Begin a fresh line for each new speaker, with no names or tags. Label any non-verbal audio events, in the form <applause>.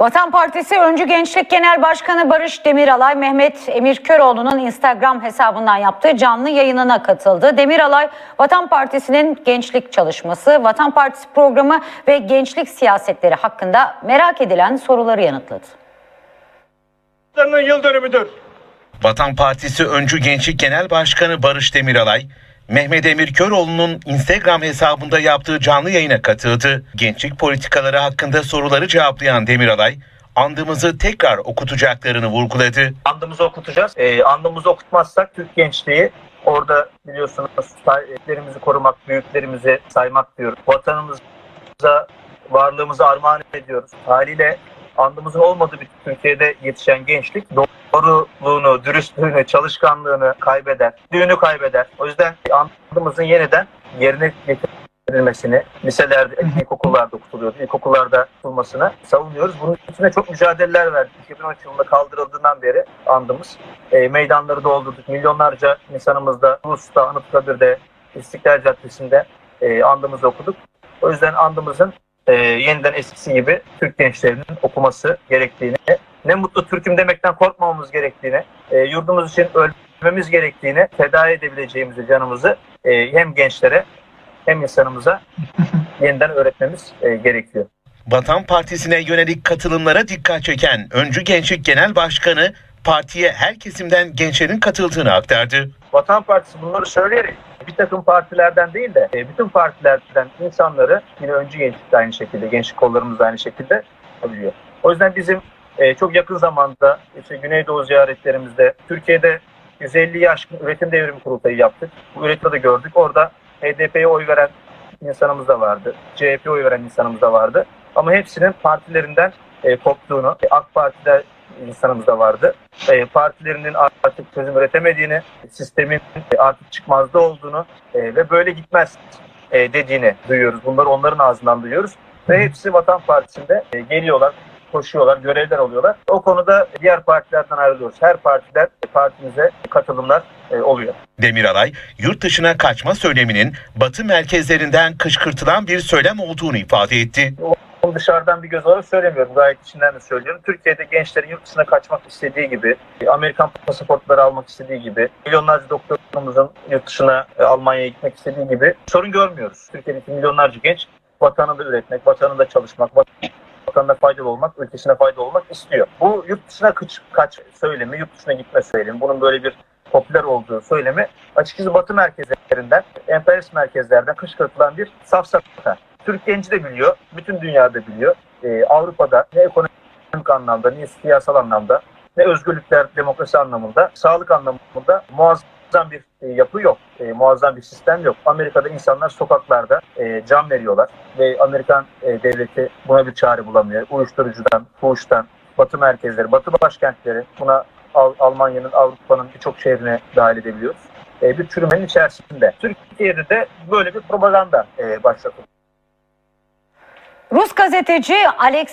Vatan Partisi Öncü Gençlik Genel Başkanı Barış Demiralay, Mehmet Emir Köroğlu'nun Instagram hesabından yaptığı canlı yayınına katıldı. Demiralay, Vatan Partisi'nin gençlik çalışması, Vatan Partisi programı ve gençlik siyasetleri hakkında merak edilen soruları yanıtladı.
Yıl dönümüdür.
Vatan Partisi Öncü Gençlik Genel Başkanı Barış Demiralay, Mehmet Emir Köroğlu'nun Instagram hesabında yaptığı canlı yayına katıldı. Gençlik politikaları hakkında soruları cevaplayan Demiralay, andımızı tekrar okutacaklarını vurguladı.
Andımızı okutacağız. Ee, andımızı okutmazsak Türk gençliği orada biliyorsunuz sahiplerimizi korumak, büyüklerimizi saymak diyoruz. Vatanımıza, varlığımızı armağan ediyoruz. Haliyle andımızın olmadığı bir Türkiye'de yetişen gençlik doğruluğunu, dürüstlüğünü, çalışkanlığını kaybeder. Düğünü kaybeder. O yüzden andımızın yeniden yerine getirilmesini, liselerde, ilkokullarda okutuluyordu, ilkokullarda tutulmasını savunuyoruz. Bunun içine çok mücadeleler verdik. 2013 yılında kaldırıldığından beri andımız. E, meydanları doldurduk. Milyonlarca insanımız da Ulus'ta, Anıtkabir'de, İstiklal Caddesi'nde e, andımızı okuduk. O yüzden andımızın e, yeniden eskisi gibi Türk gençlerinin okuması gerektiğini, ne mutlu Türk'üm demekten korkmamamız gerektiğini, e, yurdumuz için ölmemiz gerektiğini, feda edebileceğimizi canımızı e, hem gençlere hem insanımıza <laughs> yeniden öğretmemiz e, gerekiyor.
Vatan Partisi'ne yönelik katılımlara dikkat çeken Öncü Gençlik Genel Başkanı, partiye her kesimden gençlerin katıldığını aktardı.
Vatan Partisi bunları söyleyerek bir takım partilerden değil de e, bütün partilerden insanları yine öncü gençlik de aynı şekilde, gençlik kollarımız da aynı şekilde biliyor. O yüzden bizim e, çok yakın zamanda işte Güneydoğu ziyaretlerimizde Türkiye'de 150'yi aşkın üretim devrimi kurultayı yaptık. Bu üretimi de gördük. Orada HDP'ye oy veren insanımız da vardı. CHP'ye oy veren insanımız da vardı. Ama hepsinin partilerinden e, koptuğunu, AK Parti'de insanımız da vardı. E, partilerinin artık çözüm üretemediğini, sistemin artık çıkmazda olduğunu e, ve böyle gitmez e, dediğini duyuyoruz. Bunları onların ağzından duyuyoruz. Ve hepsi Vatan Partisi'nde e, geliyorlar, koşuyorlar, görevler alıyorlar. O konuda diğer partilerden ayrılıyoruz. Her partiden partimize katılımlar e, oluyor.
Demiralay, yurt dışına kaçma söyleminin Batı merkezlerinden kışkırtılan bir söylem olduğunu ifade etti.
Bunu dışarıdan bir göz olarak söylemiyorum. Gayet içinden de söylüyorum. Türkiye'de gençlerin yurt dışına kaçmak istediği gibi, Amerikan pasaportları almak istediği gibi, milyonlarca doktorumuzun yurt dışına e, Almanya'ya gitmek istediği gibi sorun görmüyoruz. Türkiye'deki milyonlarca genç vatanında üretmek, vatanında çalışmak, vatanına faydalı olmak, ülkesine faydalı olmak istiyor. Bu yurt dışına kaç, kaç söylemi, yurt dışına gitme söylemi, bunun böyle bir popüler olduğu söylemi açıkçası Batı merkezlerinden, emperyalist merkezlerden kışkırtılan bir safsata. Türk genci de biliyor, bütün dünyada biliyor. Ee, Avrupa'da ne ekonomik anlamda, ne siyasal anlamda, ne özgürlükler, demokrasi anlamında, sağlık anlamında muazzam bir e, yapı yok. E, muazzam bir sistem yok. Amerika'da insanlar sokaklarda e, can veriyorlar ve Amerikan e, devleti buna bir çare bulamıyor. Uyuşturucudan, fuhuştan, batı merkezleri, batı başkentleri buna Al- Almanya'nın, Avrupa'nın birçok şehrine dahil edebiliyoruz. E, bir çürümenin içerisinde. Türkiye'de de böyle bir propaganda e, başlatıldı.
Rus gazeteci Alexander